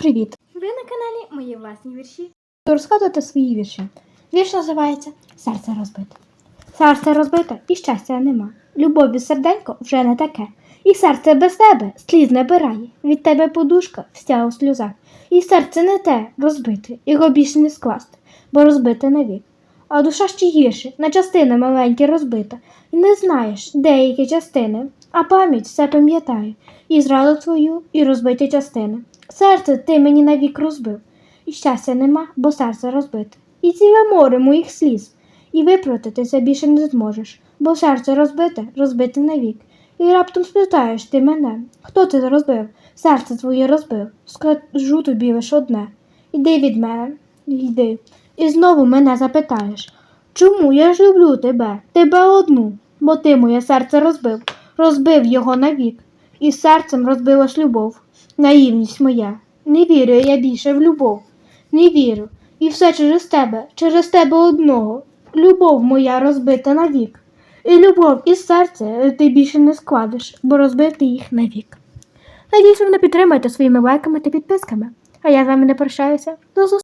привіт! Ви на каналі Мої власні вірші. Розказуйте свої вірші. Вірш називається Серце розбите. Серце розбите і щастя нема. Любові серденько вже не таке. І серце без тебе сліз не бирає. Від тебе подушка вся у сльозах. І серце не те розбите, його більше не скласти, бо розбите навік. А душа ще гірше, на частини маленькі розбита, і не знаєш деякі частини, а пам'ять все пам'ятає, і зраду твою, і розбиті частини. Серце ти мені навік розбив, і щастя нема, бо серце розбите. І ціле море моїх сліз, і виплатитися більше не зможеш, бо серце розбите, розбите навік. І раптом спитаєш ти мене, хто ти розбив? Серце твоє розбив. Скажу тобі лише одне. Іди від мене, йди. І знову мене запитаєш, чому я ж люблю тебе, тебе одну, бо ти моє серце розбив, розбив його навік, і серцем розбилась любов, наївність моя. Не вірю я більше в любов, не вірю. І все через тебе, через тебе одного. Любов моя розбита навік. І любов і серце ти більше не складеш, бо розбити їх навік. Надіюсь, ви мене підтримаєте своїми лайками та підписками. А я з вами не прощаюся. До зустрічі!